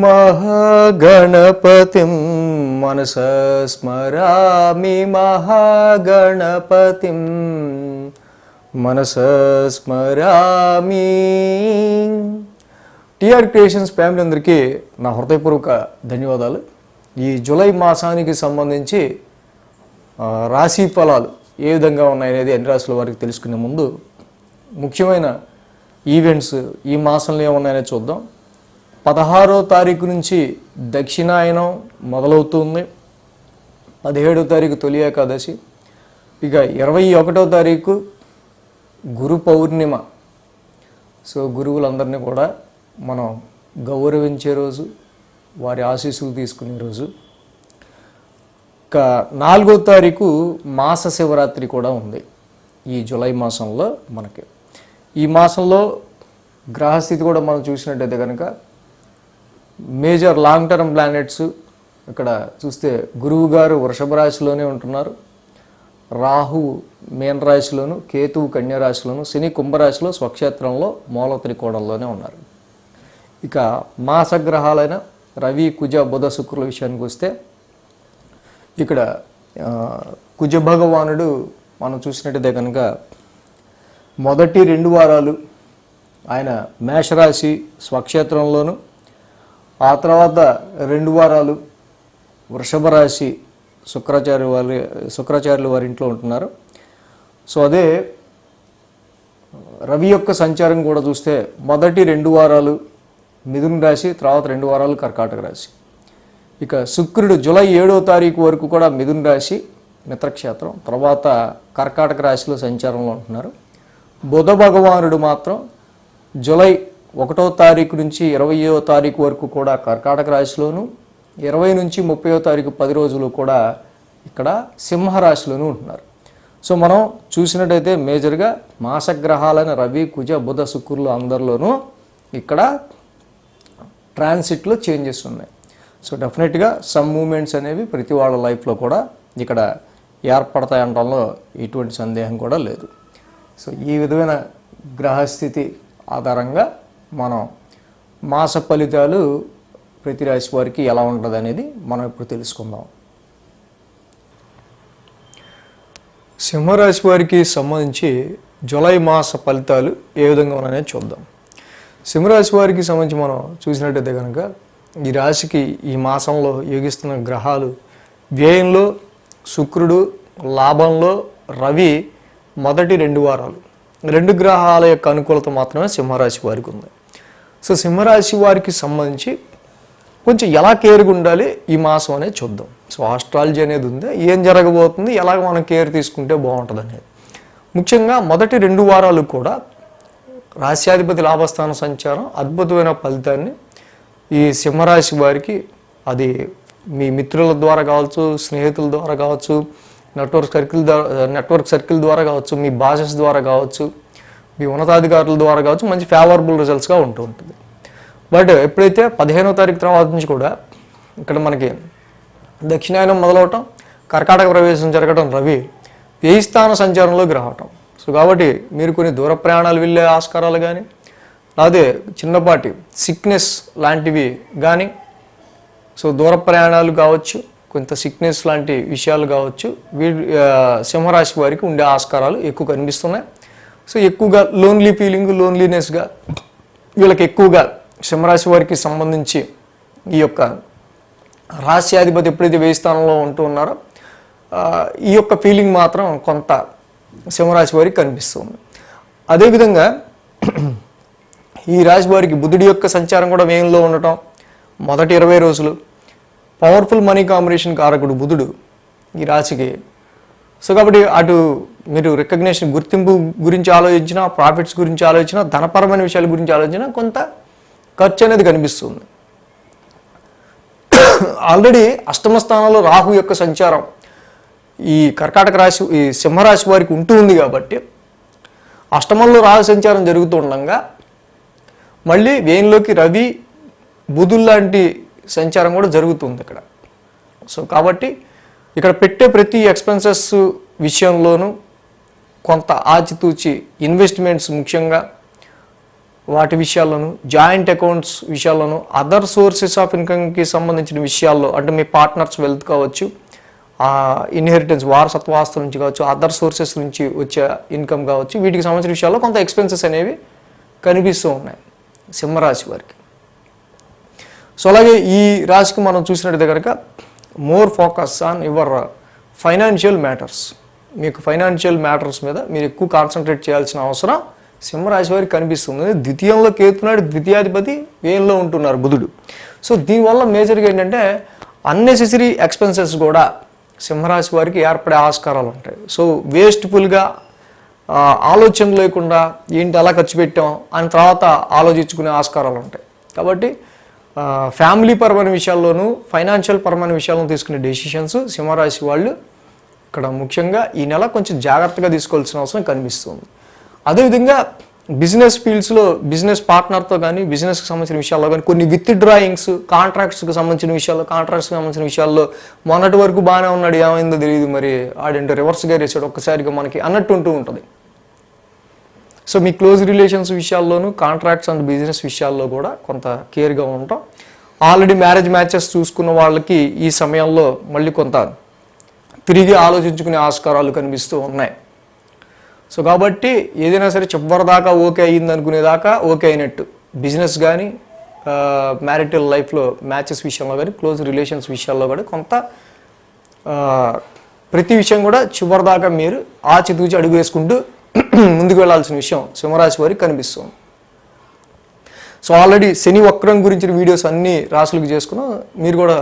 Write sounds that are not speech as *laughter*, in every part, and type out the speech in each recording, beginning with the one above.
महागणपतिं मनसा स्मरामि महागणपतिं మనసా స్మరామి TR creations family అందరికీ నా హృదయపూర్వక ధన్యవాదాలు ఈ జూలై మాసానికి సంబంధించి ఆ, రాశి ఫలాలు ఏ విధంగా ఉన్నాయనేది అన్ని రాశుల వారికి తెలుసుకునే ముందు ముఖ్యమైన ఈవెంట్స్ ఈ మాసంలో ఏమున్నాయనేది చూద్దాం పదహారో తారీఖు నుంచి దక్షిణాయనం మొదలవుతుంది. పదిహేడో తారీఖు తొలి ఏకాదశి. ఇక ఇరవై ఒకటో తారీఖు గురు పౌర్ణిమ. సో గురువులందరినీ కూడా మనం గౌరవించే రోజు వారి ఆశీస్సులు తీసుకునే రోజు. ఇక నాలుగో తారీఖు మాస శివరాత్రి కూడా ఉంది. ఈ జూలై మాసంలో మనకి. ఈ మాసంలో గ్రహస్థితి కూడా మనం చూసినట్టయితే కనుక మేజర్ లాంగ్ టర్మ్ ప్లానెట్స్ ఇక్కడ చూస్తే గురువు గారు వృషభ రాశిలోనే ఉంటున్నారు. రాహు మీన రాశిలోను కేతువు కన్యరాశిలోను శని కుంభరాశిలో స్వక్షేత్రంలో మూల త్రికోణంలోనే ఉన్నారు. ఇక మాసగ్రహాలైన రవి కుజ బుధ శుక్రుల విషయానికి వస్తే ఇక్కడ కుజ భగవానుడు మనం చూసినట్టయితే కనుక మొదటి రెండు వారాలు ఆయన మేషరాశి స్వక్షేత్రంలోను ఆ తర్వాత రెండు వారాలు వృషభ రాశి శుక్రాచార్య వారి శుక్రాచార్యులు వారి ఇంట్లో ఉంటున్నారు. సో అదే రవి యొక్క సంచారం కూడా చూస్తే మొదటి రెండు వారాలు మిథున రాశి తర్వాత రెండు వారాలు కర్కాటక రాశి. ఇక శుక్రుడు జూలై ఏడో తారీఖు వరకు కూడా మిథున రాశి మిత్రక్షేత్రం తర్వాత కర్కాటక రాశిలో సంచారంలో ఉంటున్నారు. బుధ భగవానుడు మాత్రం జూలై ఒకటో తారీఖు నుంచి ఇరవయో తారీఖు వరకు కూడా కర్కాటక రాశిలోను ఇరవై నుంచి ముప్పయో తారీఖు పది రోజులు కూడా ఇక్కడ సింహరాశిలోనూ ఉంటున్నారు. సో మనం చూసినట్టయితే మేజర్గా మాసగ్రహాలైన రవి కుజ బుధ శుక్రులు అందరిలోనూ ఇక్కడ ట్రాన్సిట్లో చేంజెస్ ఉన్నాయి. సో డెఫినెట్గా సమ్ మూమెంట్స్ అనేవి ప్రతి వాళ్ళ లైఫ్లో కూడా ఇక్కడ ఏర్పడతాయి అనడంలో ఎటువంటి సందేహం కూడా లేదు. సో ఈ విధమైన గ్రహస్థితి ఆధారంగా మనం మాస ఫలితాలు ప్రతి రాశి వారికి ఎలా ఉంటుంది అనేది మనం ఇప్పుడు తెలుసుకుందాం. సింహరాశి వారికి సంబంధించి జూలై మాస ఫలితాలు ఏ విధంగా ఉన్నాయో చూద్దాం. సింహరాశి వారికి సంబంధించి మనం చూసినట్టయితే కనుక ఈ రాశికి ఈ మాసంలో యోగిస్తున్న గ్రహాలు వ్యయంలో శుక్రుడు లాభంలో రవి మొదటి రెండు వారాలు. రెండు గ్రహాల యొక్క అనుకూలత మాత్రమే సింహరాశి వారికి ఉంది. సో సింహరాశి వారికి సంబంధించి కొంచెం ఎలా కేర్గా ఉండాలి ఈ మాసం అనేది చూద్దాం. సో ఆస్ట్రాలజీ అనేది ఉంది. ఏం జరగబోతుంది? ఎలాగ మనం కేర్ తీసుకుంటే బాగుంటుంది అనేది. ముఖ్యంగా మొదటి రెండు వారాలు కూడా రాశ్యాధిపతి లాభస్థాన సంచారం అద్భుతమైన ఫలితాన్ని ఈ సింహరాశి వారికి అది మీ మిత్రుల ద్వారా కావచ్చు స్నేహితుల ద్వారా కావచ్చు నెట్వర్క్ సర్కిల్ ద్వారా నెట్వర్క్ సర్కిల్ ద్వారా కావచ్చు మీ బాసెస్ ద్వారా కావచ్చు మీ ఉన్నతాధికారుల ద్వారా కావచ్చు మంచి ఫేవరబుల్ రిజల్ట్స్గా ఉంటూ ఉంటుంది. బట్ ఎప్పుడైతే పదిహేనో తారీఖు తర్వాత నుంచి కూడా ఇక్కడ మనకి దక్షిణాయనం మొదలవటం కర్కాటక ప్రవేశం జరగడం రవి వ్యయ స్థాన సంచారంలోకి రావటం సో కాబట్టి మీరు కొన్ని దూర ప్రయాణాలు వెళ్ళే ఆస్కారాలు కానీ అదే చిన్నపాటి సిక్నెస్ లాంటివి కానీ సో దూర ప్రయాణాలు కావచ్చు కొంత సిక్నెస్ లాంటి విషయాలు కావచ్చు వీ సింహరాశి వారికి ఉండే ఆస్కారాలు ఎక్కువ కనిపిస్తున్నాయి. సో ఎక్కువగా లోన్లీ ఫీలింగ్ లోన్లీనెస్గా వీళ్ళకి ఎక్కువగా సింహరాశి వారికి సంబంధించి ఈ యొక్క రాశ్యాధిపతి ఎప్పుడైతే వేయి స్థానంలో ఉంటూ ఉన్నారో ఈ యొక్క ఫీలింగ్ మాత్రం కొంత సింహరాశి వారికి కనిపిస్తుంది అదేవిధంగా ఈ రాశి వారికి బుధుడి యొక్క సంచారం కూడా వేయంలో ఉండటం మొదటి ఇరవై రోజులు పవర్ఫుల్ మనీ కాంబినేషన్ కారకుడు బుధుడు ఈ రాశికి. సో కాబట్టి అటు మీరు రికగ్నేషన్ గుర్తింపు గురించి ఆలోచించినా ప్రాఫిట్స్ గురించి ఆలోచించినా ధనపరమైన విషయాల గురించి ఆలోచించినా కొంత ఖర్చు అనేది కనిపిస్తుంది. ఆల్రెడీ అష్టమ స్థానంలో రాహు యొక్క సంచారం ఈ కర్కాటక రాశి ఈ సింహరాశి వారికి ఉంటూ ఉంది కాబట్టి అష్టమంలో రాహు సంచారం జరుగుతూ ఉండగా మళ్ళీ వేయంలోకి రవి బుధుల్ లాంటి సంచారం కూడా జరుగుతుంది ఇక్కడ. సో కాబట్టి ఇక్కడ పెట్టే ప్రతి ఎక్స్పెన్సెస్ విషయంలోనూ కొంత ఆచితూచి ఇన్వెస్ట్మెంట్స్ ముఖ్యంగా వాటి విషయాల్లోనూ జాయింట్ అకౌంట్స్ విషయాల్లోనూ అదర్ సోర్సెస్ ఆఫ్ ఇన్కమ్కి సంబంధించిన విషయాల్లో అంటే మీ పార్ట్నర్స్ వెల్త్ కావచ్చు ఇన్హెరిటెన్స్ వారసత్వాస్తుల నుంచి కావచ్చు అదర్ సోర్సెస్ నుంచి వచ్చే ఇన్కమ్ కావచ్చు వీటికి సంబంధించిన విషయాల్లో కొంత ఎక్స్పెన్సెస్ అనేవి కనిపిస్తూ ఉన్నాయి సింహరాశి వారికి. సో అలాగే ఈ రాశికి మనం చూసినట్టయితే కనుక more focus on your financial matters. మీకు ఫైనాన్షియల్ మ్యాటర్స్ మీద మీరు ఎక్కువ కాన్సన్ట్రేట్ చేయాల్సిన అవసరం సింహరాశి వారికి కనిపిస్తుంది. ద్వితీయంలో కేతున్నాడు ద్వితీయాధిపతి వేయంలో ఉంటున్నారు బుధుడు. సో దీనివల్ల మేజర్గా ఏంటంటే అన్నెసెసరీ ఎక్స్పెన్సెస్ కూడా సింహరాశి వారికి ఏర్పడే ఆస్కారాలు ఉంటాయి. సో వేస్ట్ఫుల్గా ఆలోచన లేకుండా ఏంటి అలా ఖర్చు పెట్టాం అని తర్వాత ఆలోచించుకునే ఆస్కారాలు ఉంటాయి. కాబట్టి ఫ్యామిలీ పరమైన విషయాల్లోనూ ఫైనాన్షియల్ పరమైన విషయాలను తీసుకునే డెసిషన్స్ సింహరాశి వాళ్ళు ఇక్కడ ముఖ్యంగా ఈ నెల కొంచెం జాగ్రత్తగా తీసుకోవాల్సిన అవసరం కనిపిస్తుంది. అదేవిధంగా బిజినెస్ ఫీల్డ్స్లో బిజినెస్ పార్ట్నర్తో కానీ బిజినెస్కి సంబంధించిన విషయాల్లో కానీ కొన్ని విత్ డ్రాయింగ్స్ కాంట్రాక్ట్స్కి సంబంధించిన విషయాల్లో కాంట్రాక్ట్స్కి సంబంధించిన విషయాల్లో మొన్నటి వరకు బాగానే ఉన్నాడు ఏమైందో తెలియదు మరి. ఆడంటే రివర్స్గా వేసాడు ఒక్కసారిగా మనకి అన్నట్టు ఉంటూ ఉంటుంది. సో మీ క్లోజ్ రిలేషన్స్ విషయాల్లోనూ కాంట్రాక్ట్స్ అండ్ బిజినెస్ విషయాల్లో కూడా కొంత కేర్గా ఉంటాం. ఆల్రెడీ మ్యారేజ్ మ్యాచెస్ చూసుకున్న వాళ్ళకి ఈ సమయంలో మళ్ళీ కొంత తిరిగి ఆలోచించుకునే ఆస్కారాలు కనిపిస్తూ ఉన్నాయి. సో కాబట్టి ఏదైనా సరే చివరిదాకా ఓకే అయ్యింది అనుకునేదాకా ఓకే అయినట్టు. బిజినెస్ కానీ మ్యారిటల్ లైఫ్లో మ్యాచెస్ విషయంలో కానీ క్లోజ్ రిలేషన్స్ విషయాల్లో కూడా కొంత ప్రతి విషయం కూడా చివరి దాకా మీరు ఆచితూచి అడుగు వేసుకుంటూ *clears throat* ముందుకు వెళ్ళాల్సిన విషయం సింహరాశి వారికి కనిపిస్తుంది. సో ఆల్రెడీ శని వక్రం గురించిన వీడియోస్ అన్ని రాసులకు చేసుకున్నాం. మీరు కూడా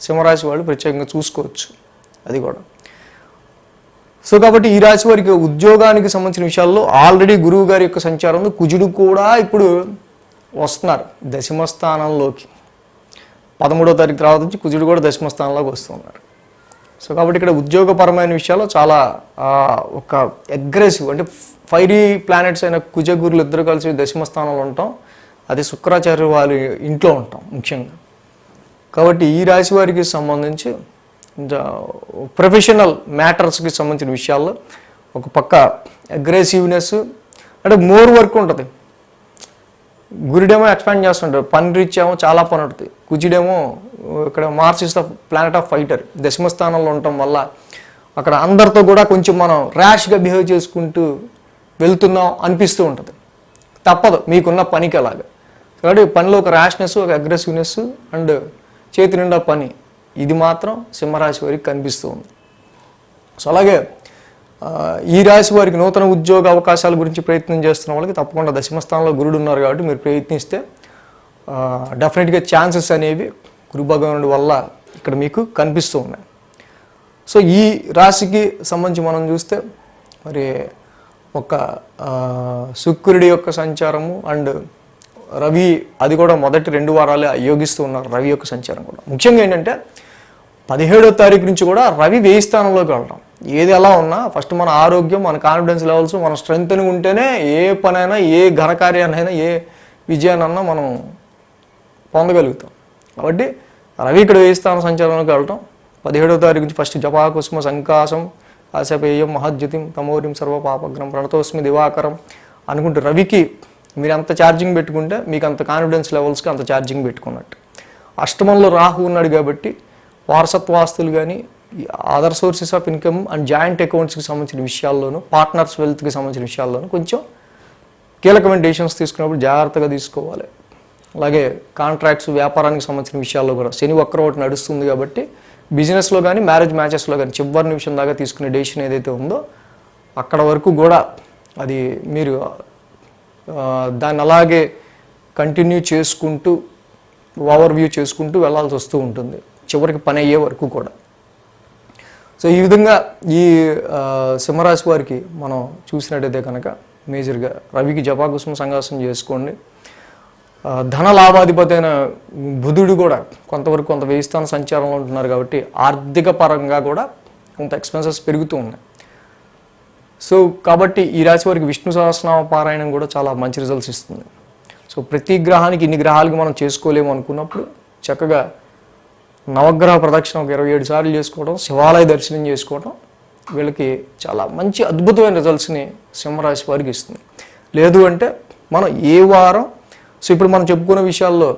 సింహరాశి వాళ్ళు ప్రత్యేకంగా చూసుకోవచ్చు. అది కూడా. సో కాబట్టి ఈ రాశి వారికి ఉద్యోగానికి సంబంధించిన విషయాల్లో ఆల్రెడీ గురువు గారి యొక్క సంచారం కుజుడు కూడా ఇప్పుడు వస్తున్నారు దశమ స్థానంలోకి. పదమూడో తారీఖు తర్వాత నుంచి కుజుడు కూడా దశమ స్థానంలోకి వస్తున్నారు సో కాబట్టి ఇక్కడ ఉద్యోగపరమైన విషయాల్లో చాలా ఒక అగ్రెసివ్ అంటే ఫైరీ ప్లానెట్స్ అయిన కుజ గురులు ఇద్దరు కలిసి దశమ స్థానంలో ఉంటాం. అది శుక్రాచార్య వారి ఇంట్లో ఉంటాం ముఖ్యంగా. కాబట్టి ఈ రాశి వారికి సంబంధించి ప్రొఫెషనల్ మ్యాటర్స్కి సంబంధించిన విషయాల్లో ఒక పక్క అగ్రెసివ్నెస్ అంటే మోర్ వర్క్ ఉంటుంది. గురుడేమో ఎక్స్పాండ్ చేస్తుంటారు. పని రీచ్ ఏమో చాలా పని ఉంటుంది. కుజుడేమో ఇక్కడ Mars is the planet of fighter. దశమ స్థానంలో ఉండటం వల్ల అక్కడ అందరితో కూడా కొంచెం మనం ర్యాష్గా బిహేవ్ చేసుకుంటూ వెళ్తున్నాం అనిపిస్తూ ఉంటుంది. తప్పదు. మీకున్న పనికి అలాగా. కాబట్టి పనిలో ఒక ర్యాష్నెస్ ఒక అగ్రెసివ్నెస్ అండ్ చేతి నిండా పని. ఇది మాత్రం సింహరాశి వారికి కనిపిస్తూ ఉంది. సో అలాగే ఈ రాశి వారికి నూతన ఉద్యోగ అవకాశాల గురించి ప్రయత్నం చేస్తున్న వాళ్ళకి తప్పకుండా దశమ స్థానంలో గురుడు ఉన్నారు కాబట్టి మీరు ప్రయత్నిస్తే డెఫినెట్గా ఛాన్సెస్ అనేవి గురు భగవానుడి వల్ల ఇక్కడ మీకు కనిపిస్తూ ఉన్నాయి. సో ఈ రాశికి సంబంధించి మనం చూస్తే మరి ఒక శుక్రుడి యొక్క సంచారము అండ్ రవి అది కూడా మొదటి రెండు వారాలే యోగిస్తూ ఉన్నారు రవి యొక్క సంచారం కూడా. ముఖ్యంగా ఏంటంటే పదిహేడో తారీఖు నుంచి కూడా రవి వేయి స్థానంలోకి వెళ్ళడం ఏది ఎలా ఉన్నా ఫస్ట్ మన ఆరోగ్యం మన కాన్ఫిడెన్స్ లెవెల్స్ మన స్ట్రెంగ్త్ ఉంటేనే ఏ పనైనా ఏ ఘనకార్యాన్నైనా ఏ విజయాన్నైనా మనం పొందగలుగుతాం. కాబట్టి రవి ఇక్కడ వేయి స్థానం సంచారంలోకి వెళ్ళటం. పదిహేడో తారీఖు నుంచి ఫస్ట్ జపాకుసుమ సంకాసం ఆశపేయం మహద్యుతిం తమోరిం సర్వ పాపగ్రం ప్రణతోస్మి దివాకరం అనుకుంటూ రవికి మీరు అంత ఛార్జింగ్ పెట్టుకుంటే మీకు అంత కాన్ఫిడెన్స్ లెవెల్స్కి అంత ఛార్జింగ్ పెట్టుకున్నట్టు. అష్టమంలో రాహు ఉన్నాడు కాబట్టి వారసత్వాస్తులు కానీ other sources of income and joint అకౌంట్స్కి సంబంధించిన విషయాల్లోనూ పార్ట్నర్స్ వెల్త్కి సంబంధించిన విషయాల్లోనూ కొంచెం కీలకమైన డెసిషన్స్ తీసుకున్నప్పుడు జాగ్రత్తగా తీసుకోవాలి. అలాగే కాంట్రాక్ట్స్ వ్యాపారానికి సంబంధించిన విషయాల్లో కూడా శని ఒక్కరు ఒకటి నడుస్తుంది కాబట్టి బిజినెస్లో కానీ మ్యారేజ్ మ్యాచెస్లో కానీ చివరి నిమిషం దాకా తీసుకునే డెసిషన్ ఏదైతే ఉందో అక్కడ వరకు కూడా అది మీరు దాన్ని అలాగే కంటిన్యూ చేసుకుంటూ ఓవర్ వ్యూ చేసుకుంటూ వెళ్ళాల్సి వస్తూ ఉంటుంది. చివరికి పని అయ్యే వరకు కూడా. సో ఈ విధంగా ఈ సింహరాశి వారికి మనం చూసినట్టయితే కనుక మేజర్గా రవికి జపాకుసుమ సంఘాసం చేసుకోండి. ధన లాభాధిపతి అయిన బుధుడు కూడా కొంతవరకు కొంత వెయ్యి స్థాన సంచారంలో ఉంటున్నారు కాబట్టి ఆర్థిక పరంగా కూడా కొంత ఎక్స్పెన్సెస్ పెరుగుతూ ఉన్నాయి. సో కాబట్టి ఈ రాశి వారికి విష్ణు సహస్రనామ పారాయణం కూడా చాలా మంచి రిజల్ట్స్ ఇస్తుంది. సో ప్రతి గ్రహానికి ఇన్ని గ్రహాలకి మనం చేసుకోలేము అనుకున్నప్పుడు చక్కగా నవగ్రహ ప్రదక్షిణ ఒక ఇరవై ఏడు సార్లు చేసుకోవడం శివాలయ దర్శనం చేసుకోవడం వీళ్ళకి చాలా మంచి అద్భుతమైన రిజల్ట్స్ని సింహరాశి వారికి ఇస్తుంది. లేదు అంటే మనం ఏ వారం సో ఇప్పుడు మనం చెప్పుకున్న విషయాల్లో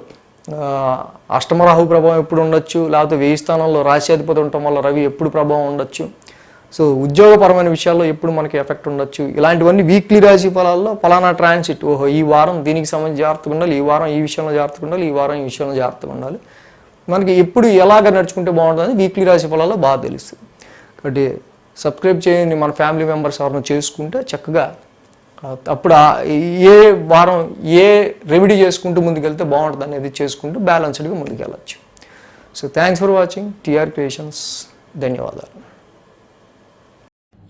అష్టమరాహు ప్రభావం ఎప్పుడు ఉండొచ్చు? లేకపోతే వేయి స్థానంలో రాశ్యాధిపతి ఉండటం వల్ల రవి ఎప్పుడు ప్రభావం ఉండొచ్చు? సో ఉద్యోగపరమైన విషయాల్లో ఎప్పుడు మనకి ఎఫెక్ట్ ఉండొచ్చు. ఇలాంటివన్నీ వీక్లీ రాశి ఫలాల్లో ఫలానా ట్రాన్సిట్. ఓహో ఈ వారం దీనికి సంబంధించి జాగ్రత్తగా ఉండాలి ఈ వారం ఈ విషయంలో జాగ్రత్తగా ఉండాలి ఈ వారం ఈ విషయంలో జాగ్రత్తగా ఉండాలి. మనకి ఎప్పుడు ఎలాగ నడుచుకుంటే బాగుంటుంది వీక్లీ రాశి ఫలాల్లో బాగా తెలుస్తుంది కాబట్టి సబ్స్క్రైబ్ చేయండి మన ఫ్యామిలీ మెంబర్స్ ఎవరైనా చేసుకుంటే చక్కగా అప్పుడు ఏ వారం ఏ రెమెడీ చేసుకుంటూ ముందుకెళ్తే బాగుంటుంది అనేది చేసుకుంటూ బ్యాలెన్స్డ్గా ముందుకెళ్ళచ్చు. So thanks for watching. TR creations. ధన్యవాదాలు.